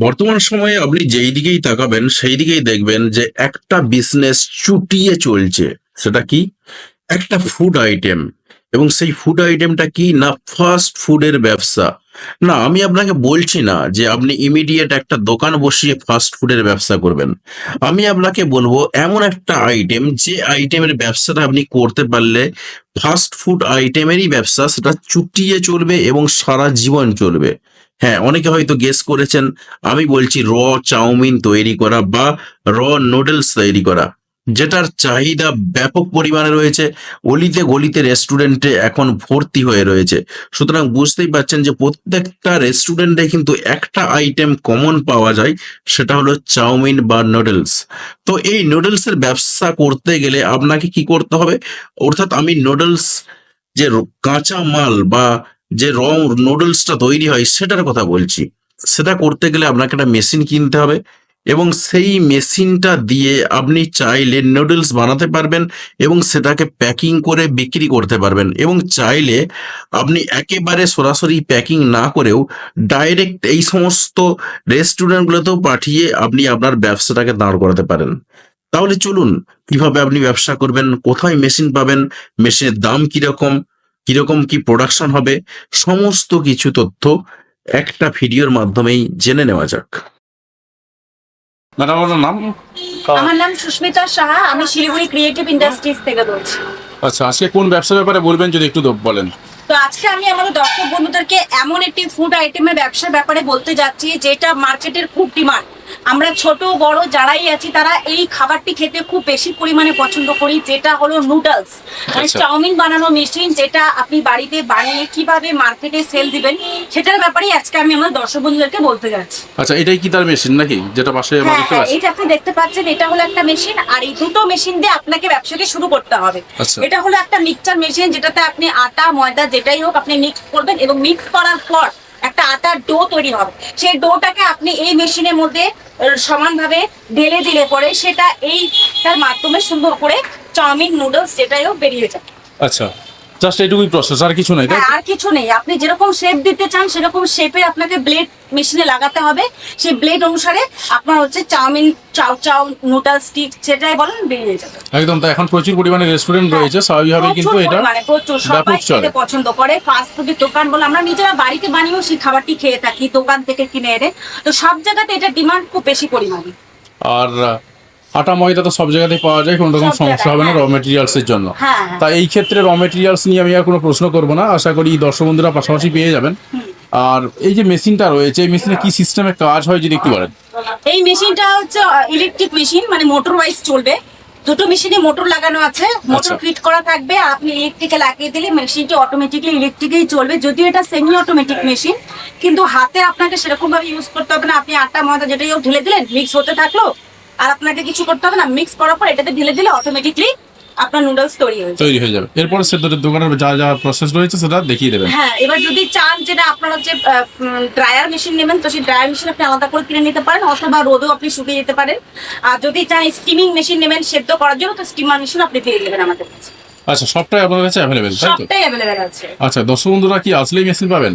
বর্তমান সময়ে আপনি যেই দিকেই তাকাবেন, সেই দিকেই দেখবেন যে একটা বিজনেস চুটিয়ে চলছে। সেটা কি? একটা ফুড আইটেম এবং সেই ফুড আইটেমটা কি? না ফাস্ট ফুডের ব্যবসা। না, আমি আপনাকে বলছি না যে আপনি ইমিডিয়েট একটা দোকান বসিয়ে ফাস্ট ফুডের ব্যবসা করবেন। আমি আপনাকে বলব, এমন একটা আইটেম যে আইটেমের ব্যবসাটা আপনি করতে পারলে ফাস্ট ফুড আইটেমেরই ব্যবসা, সেটা চুটিয়ে চলবে এবং সারা জীবন চলবে। হ্যাঁ অনেকে হয়তো গেস করেছেন, আমি বলছি র চাউমিন তৈরি করা বা র নুডলস তৈরি করা, যেটার চাহিদা ব্যাপক পরিমাণে রয়েছে, অলিতে গলিতে রেস্টুরেন্টে এখন ভর্তি হয়ে রয়েছে। সুতরাং বুঝতেই পারছেন যে প্রত্যেকটা রেস্টুরেন্টে কিন্তু একটা আইটেম কমন পাওয়া যায়, সেটা হলো চাউমিন বা নুডলস তো এই নুডলসের ব্যবসা করতে গেলে আপনাকে কি করতে হবে? অর্থাৎ আমি নুডলস যে কাঁচা মাল বা যে র নুডলসটা তৈরি হয় সেটার কথা বলছি। সেটা করতে গেলে আপনাকে একটা মেশিন কিনতে হবে এবং সেই মেশিনটা দিয়ে আপনি চাইলে নুডলস বানাতে পারবেন এবং সেটাকে প্যাকিং করে বিক্রি করতে পারবেন এবং চাইলে আপনি একেবারে সরাসরি প্যাকিং না করেও ডাইরেক্ট এই সমস্ত রেস্টুরেন্টগুলোতেও পাঠিয়ে আপনি আপনার ব্যবসাটাকে দাঁড় করাতে পারেন। তাহলে চলুন, কীভাবে আপনি ব্যবসা করবেন, কোথায় মেশিন পাবেন মেশিনের দাম কীরকম কীরকম কি প্রোডাকশন হবে সমস্ত কিছু তথ্য একটা ভিডিওর মাধ্যমেই জেনে নেওয়া যাক। ম্যাডাম আপনার নাম? আমার নাম সুস্মিতা সাহা আমি শিলিগুড়ি ক্রিয়েটিভ ইন্ডাস্ট্রিজ থেকে বলছি। আচ্ছা আজকে কোন ব্যবসা ব্যাপারে বলবেন যদি একটু বলেন। তো আজকে আমি আমাদের দর্শক বন্ধুদেরকে এমন একটি ফুড আইটেমের ব্যবসার ব্যাপারে বলতে যাচ্ছি যেটা মার্কেটের খুব ডিমান্ড আমরা ছোট বড় যারাই আছি তারা এই খাবারটি খেতে খুব বেশি পরিমাণে পছন্দ করি যেটা হলো নুডলস মানে আচ্ছা। চাউমিন বানানো মেশিন যেটা আপনি বাড়িতে বানিয়ে কীভাবে মার্কেটে সেল দিবেন সেটার ব্যাপারেই আজকে আমি আমার দর্শক বন্ধুদেরকে বলতে যাচ্ছি। আচ্ছা এটাই কি তার মেশিন নাকি যেটা পাশে হ্যাঁ হ্যাঁ এইটা আপনি দেখতে পাচ্ছেন এটা হলো একটা মেশিন আর এই দুটো মেশিন দিয়ে আপনাকে ব্যবসাকে শুরু করতে হবে। আচ্ছা। এটা হলো একটা মিক্সচার মেশিন যেটাতে আপনি আটা ময়দা যেটাই হোক আপনি মিক্স করবেন এবং মিক্স করার পর একটা আটার ডো তৈরি হবে। সেই ডোটাকে আপনি এই মেশিনের মধ্যে সমান সমানভাবে ঢেলে দিলে পরে সেটা এইটার মাধ্যমে সুন্দর করে চাউমিন নুডলস যেটাই হোক বেরিয়ে যায়। আচ্ছা। জাস্ট এইটুকুই প্রসেস আর কিছু নাই তাই হ্যাঁ আর কিছু নেই। আপনি যেরকম শেপ দিতে চান সেরকম শেপে আপনাকে ব্লেড মেশিনে লাগাতে হবে। সেই ব্লেড অনুসারে আপনার হচ্ছে chowmein chow chow noodles stick সেটাই বলেন বেরিয়ে যাবে। একদম তাই এখন প্রচুর পরিমাণে রেস্টুরেন্ট রয়েছে স্বাভাবিকভাবে কিন্তু এটা পরিমাণে, প্রচুর সবাই খেতে পছন্দ করে ফাস্ট ফুডের দোকান বলে আমরা নিজেরা বাড়িতে বানিয়েও সেই খাবারটি খেয়ে থাকি দোকান থেকে কিনে এনে। তো সব জায়গাতে এটা ডিমান্ড খুব বেশি পরিমাণে। আর আটা ময়দা তো সব জায়গাতেই পাওয়া যায় কোনো রকম সমস্যা হবে না র জায়গায়, মেটেরিয়ালস এর জন্য। হ্যাঁ হ্যাঁ। তা এই ক্ষেত্রে র মেটেরিয়ালস নিয়ে আমি আর কোনো প্রশ্ন করব না। আশা করি দর্শক বন্ধুরা পাশাপাশি পেয়ে যাবেন। আর এই যে মেশিনটা রয়েছে এই মেশিনে কি সিস্টেমে কাজ হয় যদি একটু বলেন? এই মেশিনটা হচ্ছে ইলেকট্রিক মেশিন মানে মোটর ওয়াইজ চলবে। দুটো মেশিনে মোটর লাগানো আছে। মোটর আচ্ছা। ফিট করা থাকবে। আপনি ইলেকট্রিকে লাগিয়ে দিলে মেশিনটি অটোমেটিকলি ইলেকট্রিকেই চলবে। যদিও এটা সেমি অটোমেটিক মেশিন কিন্তু হাতে আপনাকে সেরকম ভাবে ইউজ করতে হবে না। আপনি আটা ময়দা যেটাই হোক ঢেলে দিলেন মিক্স হতে থাকল আর আপনাকে কিছু করতে হবে না মিক্স করার পর এটাতে ঢেলে দিলে অটোমেটিকলি আপনার নুডলস তৈরি হয়ে যাবে। তৈরি হয়ে যাবে। এরপর সেদ্ধের দোকানের যা যা প্রসেস রয়েছে সেটা দেখিয়ে দেবেন। হ্যাঁ এবার যদি চান যেটা আপনারা যে ড্রায়ার মেশিন নেবেন তো সেই ড্রায়ার মেশিন আপনি আলাদা করে কিনে নিতে পারেন অথবা রোদেও আপনি শুকিয়ে যেতে পারেন। আর যদি চান স্টিমিং মেশিন নেবেন সেদ্ধ করার জন্য তো স্টিমার মেশিন আপনি পেয়ে যাবেন আমাদের কাছে। আচ্ছা সবটাই আপনার কাছে অ্যাভেলেবেল তাই তো? সবটাই অ্যাভেলেবেল আছে। আচ্ছা দর্শক বন্ধুরা কি আসলেই মেশিন পাবেন?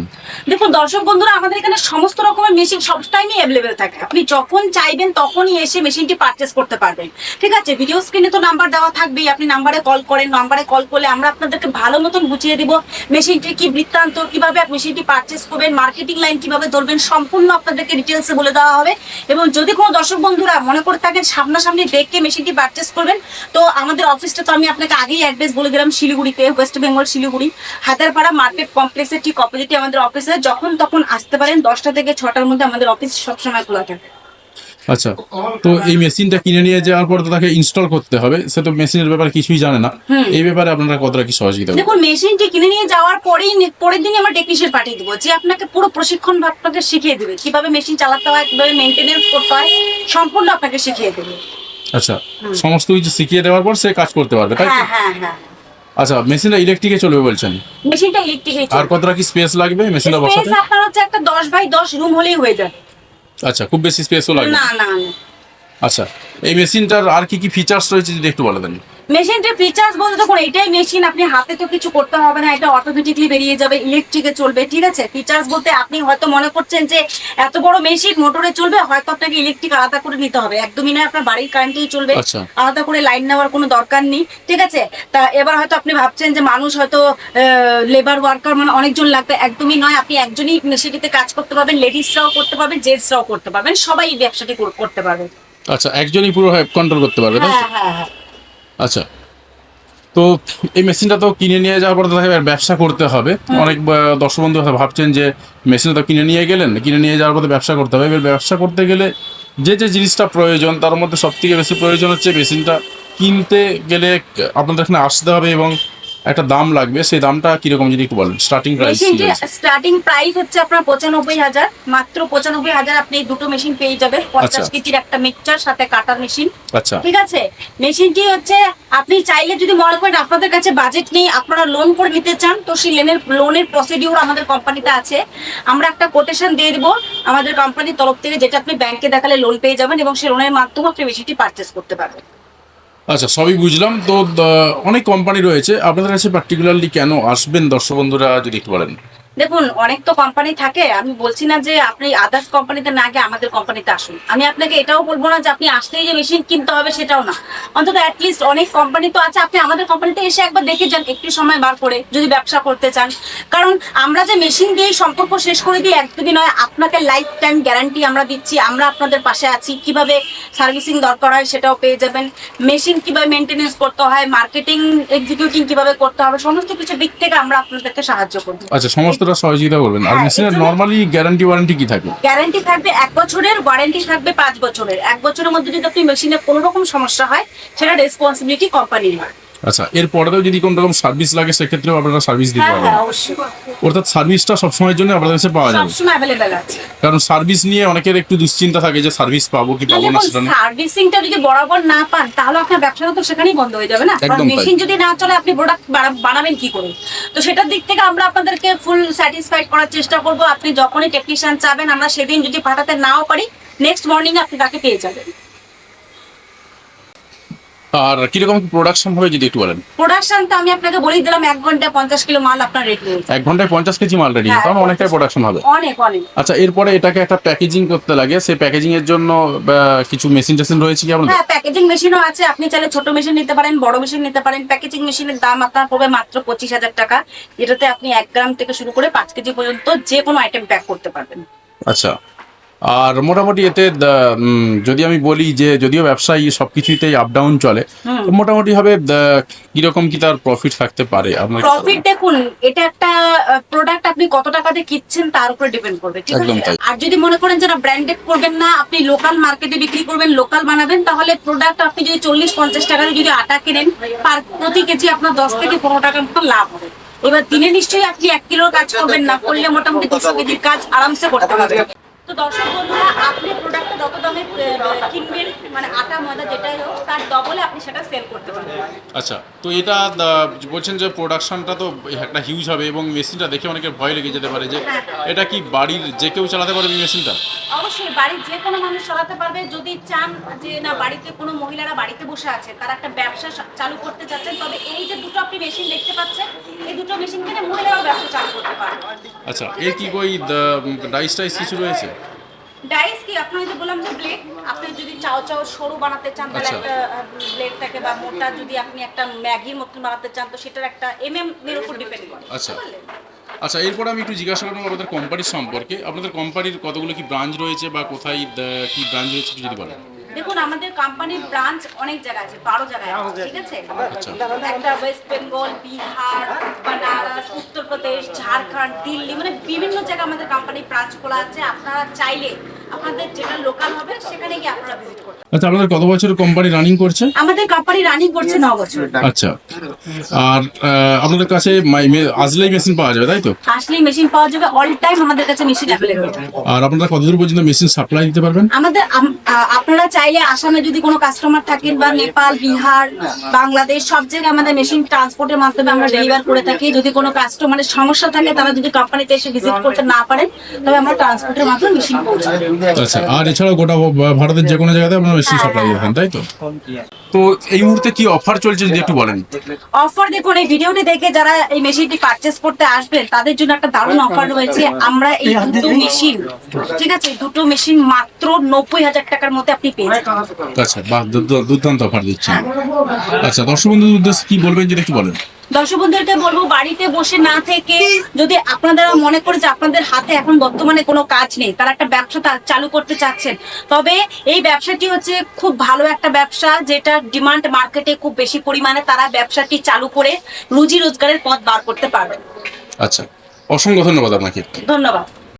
দেখুন দর্শক বন্ধুরা আমাদের এখানে সমস্ত রকমের মেশিন সব টাইমই অ্যাভেলেবেল থাকে। আপনি যখন চাইবেন তখনই এসে মেশিনটি পারচেস করতে পারবেন। ঠিক আছে ভিডিও স্ক্রিনে তো নাম্বার দেওয়া থাকবেই আপনি নাম্বারে কল করেন নাম্বারে কল করলে আমরা আপনাদেরকে ভালো মতন বুঝিয়ে দিব মেশিনটি কি বৃত্তান্ত কীভাবে আপনি মেশিনটি পারচেস করবেন মার্কেটিং লাইন কীভাবে ধরবেন সম্পূর্ণ আপনাদেরকে ডিটেলসে বলে দেওয়া হবে। এবং যদি কোনো দর্শক বন্ধুরা মনে করে থাকেন সামনাসামনি দেখে মেশিনটি পারচেস করবেন তো আমাদের অফিসটা তো আমি আপনাকে আগেই অ্যাড্রেস বলে দিলাম শিলিগুড়িতে ওয়েস্ট বেঙ্গল শিলিগুড়ি হাজারপাড়া মার্কেট কমপ্লেক্সের ঠিক অপোজিটে আমাদের অফিসে যখন তখন আসতে পারেন দশটা থেকে ছটার মধ্যে আমাদের অফিস সবসময় খোলা থাকে। আচ্ছা তো এই মেশিনটা কিনে নিয়ে যাওয়ার পর তাকে ইনস্টল করতে হবে। সে তো মেশিনের ব্যাপারে কিছুই জানে না। এই ব্যাপারে আপনারা কতটা কি সহযোগিতা দেখুন মেশিনটি কিনে নিয়ে যাওয়ার পরেই পরের দিনই আমরা টেকনিশিয়ান পাঠিয়ে দেবো যে আপনাকে পুরো প্রশিক্ষণ আপনাকে শিখিয়ে দেবে। কীভাবে মেশিন চালাতে হয় কীভাবে মেনটেনেন্স করতে হয় সম্পূর্ণ আপনাকে শিখিয়ে দেবে। আচ্ছা সমস্ত কিছু শিখিয়ে দেওয়ার পর সে কাজ করতে পারবে তাই হ্যাঁ হ্যাঁ হ্যাঁ। আচ্ছা মেশিনটা ইলেকট্রিকে চলবে বলছেন। মেশিনটা ইলেকট্রিক আর কতটা কি স্পেস লাগবে মেশিনটা বসাতে? স্পেস আপনার হচ্ছে একটা দশ বাই দশ রুম হলেই হয়ে যাবে। আচ্ছা খুব বেশি স্পেসও লাগবে? না না আচ্ছা এই মেশিনটার আর কি কি ফিচার্স রয়েছে যদি একটু বলে দেন? মেশিনটির ফিচার্স বলতে দেখুন এটাই মেশিন আপনি হাতে তো কিছু করতে হবে না এটা অটোমেটিকলি বেরিয়ে যাবে ইলেকট্রিকে চলবে ঠিক আছে? ফিচার্স বলতে আপনি হয়তো মনে করছেন যে এত বড় মেশিন মোটরে চলবে হয়তো আপনাকে ইলেকট্রিক আলাদা করে নিতে হবে। একদমই নয় আপনার বাড়ির কারেন্টেই চলবে আচ্ছা। আলাদা করে লাইন নেওয়ার কোনো দরকার নেই ঠিক আছে? তা এবার হয়তো আপনি ভাবছেন যে মানুষ হয়তো লেবার ওয়ার্কার মানে অনেকজন লাগবে একদমই নয় আপনি একজনই মেশিনটিতে কাজ করতে পারবেন লেডিসরাও করতে পারবেন জেন্টসরাও করতে পারবেন সবাই এই ব্যবসাটি করতে পারবেন আচ্ছা একজনই পুরো কন্ট্রোল করতে পারবে? হ্যাঁ হ্যাঁ হ্যাঁ। আচ্ছা। তো এই মেশিনটা তো কিনে নিয়ে যাওয়ার পর তো দেখা ব্যবসা করতে হবে। অনেক দর্শক বন্ধু ভাবছেন যে মেশিনটা তো কিনে নিয়ে গেলেন কিনে নিয়ে যাওয়ার পরে ব্যবসা করতে হবে। এবার ব্যবসা করতে গেলে যে যে জিনিসটা প্রয়োজন তার মধ্যে সব থেকে বেশি প্রয়োজন হচ্ছে মেশিনটা কিনতে গেলে আপনাদের এখানে আসতে হবে এবং একটা দাম লাগবে সেই দামটা কীরকম যদি একটু বলেন? স্টার্টিং প্রাইস মেশিনটি স্টার্টিং প্রাইস হচ্ছে আপনার পঁচানব্বই হাজার। মাত্র পঁচানব্বই হাজার আপনি এই দুটো মেশিন পেয়ে যাবেন। পঞ্চাশ আচ্ছা। কেজির একটা মিক্সচার সাথে কাটার মেশিন আচ্ছা। ঠিক আছে? মেশিনটি হচ্ছে আপনি চাইলে যদি মনে করেন আপনাদের কাছে বাজেট নেই আপনারা লোন করে নিতে চান তো সেই লোনের লোনের প্রসিডিউর আমাদের কোম্পানিতে আছে। আমরা একটা কোটেশন দিয়ে দিব। আমাদের কোম্পানির তরফ থেকে যেটা আপনি ব্যাংকে দেখালে লোন পেয়ে যাবেন এবং সেই লোনের মাধ্যমে আপনি মেশিনটি পারচেস করতে পারবেন। আচ্ছা সবই বুঝলাম। তো অনেক কোম্পানি রয়েছে। আপনাদের কাছে পার্টিকুলারলি কেন আসবেন দর্শক বন্ধুরা, যদি একটু বলেন? দেখুন, অনেক তো কোম্পানি থাকে, আমি বলছি না যে আপনি আদার্স কোম্পানিতে না গিয়ে আমাদের কোম্পানিতে আসুন। আমি আপনাকে এটাও বলব না যে আপনি আসলেই যে মেশিন কিনতে হবে সেটাও না। অন্তত অ্যাটলিস্ট অনেক কোম্পানি তো আছে, আপনি আমাদের কোম্পানিতে এসে একবার দেখে যান, একটু সময় বার করে যদি ব্যবসা করতে চান। কারণ আমরা যে মেশিন দিয়ে সম্পর্ক শেষ করে দিই একদমই নয়, আপনাকে লাইফ টাইম গ্যারান্টি আমরা দিচ্ছি, আমরা আপনাদের পাশে আছি। কীভাবে সার্ভিসিং দরকার হয় সেটাও পেয়ে যাবেন। মেশিন কীভাবে মেনটেনেন্স করতে হয় মার্কেটিং এক্সিকিউটিং কীভাবে করতে হবে, সমস্ত কিছু দিক থেকে আমরা আপনাদেরকে সাহায্য করব। আচ্ছা সমস্তটা সহযোগিতা করবেন আর মেশিনে মেশিনের নরমালি গ্যারান্টি ওয়ারেন্টি কি থাকে গ্যারান্টি থাকবে এক বছরের ওয়ারেন্টি থাকবে পাঁচ বছরের। এক বছরের মধ্যে যদি আপনি মেশিনে কোনো রকম সমস্যা হয় সেটা রেসপন্সিবিলিটি কোম্পানির হয়। আচ্ছা এর পরেও যদি কোনো রকম সার্ভিস লাগে সেক্ষেত্রেও আপনারা সার্ভিস দিতে হ্যাঁ পারবেন। হ্যাঁ অর্থাৎ সার্ভিসটা সবসময়ের জন্য আপনাদের কাছে পাওয়া যাবে। কারণ সার্ভিস নিয়ে অনেকের একটু দুশ্চিন্তা থাকে যে সার্ভিস পাবো কি পাবো না সেটা সার্ভিসিংটা যদি বরাবর না পান তাহলে আপনার ব্যবসাটা তো সেখানেই বন্ধ হয়ে যাবে না? কারণ মেশিন যদি না চলে আপনি প্রোডাক্ট বানাবেন কি করে? তো সেটার দিক থেকে আমরা আপনাদেরকে ফুল স্যাটিসফাইড করার চেষ্টা করব। আপনি যখনই টেকনিশিয়ান চাবেন আমরা সেদিন যদি পাঠাতে নাও পারি নেক্সট মর্নিং আপনি তাকে পেয়ে যাবেন। আর কীরকম প্রোডাকশন হবে যদি একটু বলেন? প্রোডাকশন তো আমি আপনাকে বলেই দিলাম এক ঘন্টায় পঞ্চাশ কিলো মাল আপনার রেডি। এক ঘন্টায় পঞ্চাশ কেজি মাল রেডি হ্যাঁ, তাহলে অনেকটাই প্রোডাকশন হবে। অনেক অনেক। আচ্ছা এরপরে এটাকে একটা প্যাকেজিং করতে লাগে সেই প্যাকেজিং এর জন্য কিছু মেশিন টেশিন রয়েছে কি আপনাদের? হ্যাঁ প্যাকেজিং মেশিনও আছে আপনি চাইলে ছোট মেশিন নিতে পারেন বড় মেশিন নিতে পারেন। প্যাকেজিং মেশিনের দাম আপনার পড়বে মাত্র পঁচিশ হাজার টাকা যেটাতে আপনি এক গ্রাম থেকে শুরু করে পাঁচ কেজি পর্যন্ত যে কোনো আইটেম প্যাক করতে পারবেন। আচ্ছা আর মোটামুটি এতে যদি আমি বলি যে যদিও ব্যবসায়ী সবকিছুতেই আপ ডাউন চলে মোটামুটি হবে কীরকম কি তার প্রফিট থাকতে পারে? আপনার প্রফিট দেখুন এটা একটা প্রোডাক্ট আপনি কত টাকাতে কিনছেন তার উপরে ডিপেন্ড করবে ঠিক আছে? আর যদি মনে করেন যারা ব্র্যান্ডেড করবেন না আপনি লোকাল মার্কেটে বিক্রি করবেন লোকাল বানাবেন তাহলে প্রোডাক্ট আপনি যদি চল্লিশ পঞ্চাশ টাকার যদি আটা কেনেন পার প্রতি কেজি আপনার দশ থেকে পনেরো টাকার মতো লাভ হবে। এবার দিনে নিশ্চয়ই আপনি এক কিলোর কাজ করবেন না করলে মোটামুটি দুশো কেজির কাজ আরামসে করতে পারবেন। দর্শক বন্ধুরা আপনি প্রোডাক্টটা যত দামে কিনবেন মানে আটা ময়দা যেটাই হোক তার ডবলে আপনি সেটা সেল করতে পারবেন। আচ্ছা তো এটা বলছেন যে প্রোডাকশনটা তো একটা হিউজ হবে এবং মেশিনটা দেখে অনেকের ভয় লেগে যেতে পারে যে এটা কি বাড়ির যে কেউ চালাতে পারবে এই মেশিনটা অবশ্যই বাড়ির যে কোনো মানুষ চালাতে পারবে। যদি চান যে না বাড়িতে কোনো মহিলারা বাড়িতে বসে আছে তারা একটা ব্যবসা চালু করতে চাচ্ছেন তবে এই যে দুটো আপনি মেশিন দেখতে পাচ্ছেন এই দুটো মেশিন কিনে মহিলারাও ব্যবসা চালু করতে পারবে। আচ্ছা এর কি ওই ডাইস টাইস কিছু রয়েছে? ডাইস কি আপনার যে বললাম যে ব্লেড আপনি যদি চাও চাও সরু বানাতে চান তাহলে আচ্ছা। একটা ব্লেড থাকে বা মোটা যদি আপনি একটা ম্যাগির মতন বানাতে চান তো সেটার একটা এম এম এর উপর ডিপেন্ড করে। আচ্ছা। আচ্ছা এরপর আমি একটু জিজ্ঞাসা করব আপনাদের কোম্পানির সম্পর্কে। আপনাদের কোম্পানির কতগুলো কি ব্রাঞ্চ রয়েছে বা কোথায় কি ব্রাঞ্চ রয়েছে একটু যদি বলেন। দেখুন আমাদের কোম্পানির ব্রাঞ্চ অনেক জায়গায় আছে বারো জায়গায় আছে ঠিক আছে? আচ্ছা। একটা ওয়েস্ট বেঙ্গল বিহার বানারস উত্তরপ্রদেশ ঝাড়খণ্ড দিল্লি মানে বিভিন্ন জায়গায় আমাদের কোম্পানির ব্রাঞ্চ খোলা আছে। আপনারা চাইলে আপনাদের যেটা লোকাল হবে সেখানে গিয়ে আপনারা ভিজিট করতে আচ্ছা আপনাদের কত বছর কোম্পানি রানিং করছে? আমাদের কোম্পানি রানিং করছে ন বছর। আচ্ছা। আর আপনাদের কাছে মাই- মে- আসলেই মেশিন পাওয়া যাবে তাই তো? আসলেই মেশিন পাওয়া যাবে অল টাইম আমাদের কাছে মেশিন অ্যাভেলেবল আর আপনারা কতদূর পর্যন্ত মেশিন সাপ্লাই দিতে পারবেন? আমাদের আপনারা চাইলে আসামে যদি কোনো কাস্টমার থাকেন বা নেপাল বিহার বাংলাদেশ সব জায়গায় আমাদের মেশিন ট্রান্সপোর্টের মাধ্যমে আমরা ডেলিভার করে থাকি। যদি কোনো কাস্টমারের সমস্যা থাকে তারা যদি কোম্পানিতে এসে ভিজিট করতে না পারেন তবে আমরা ট্রান্সপোর্টের মাধ্যমে মেশিন পৌঁছে। আচ্ছা আর এছাড়াও গোটা ভারতের যে কোনো জায়গাতে আপনারা মেশিন সাপ্লাই দেন তাই তো? তো এই মুহূর্তে কি অফার চলছে যদি একটু বলেন? অফার দেখুন এই ভিডিওটি দেখে যারা এই মেশিনটি পারচেস করতে আসবেন তাদের জন্য একটা দারুণ অফার রয়েছে। আমরা এই দুটো মেশিন ঠিক আছে? দুটো মেশিন মাত্র নব্বই হাজার টাকার মধ্যে আপনি পেয়ে যাবেন। আচ্ছা বাহ দু- দুর্দান্ত অফার দিচ্ছেন। আচ্ছা দর্শক বন্ধুদের উদ্দেশ্যে কি বলবেন যদি একটু বলেন? দর্শক বন্ধুদেরকে বলব বাড়িতে বসে না থেকে যদি আপনারা মনে করে যে আপনাদের হাতে এখন বর্তমানে কোনো কাজ নেই তারা একটা ব্যবসা চালু করতে চাচ্ছেন। তবে এই ব্যবসাটি হচ্ছে খুব ভালো একটা ব্যবসা যেটা ডিমান্ড মার্কেটে খুব বেশি পরিমাণে তারা ব্যবসাটি চালু করে রুজি রোজগারের পথ বার করতে পারবেন আচ্ছা অসংখ্য ধন্যবাদ আপনাকে। ধন্যবাদ।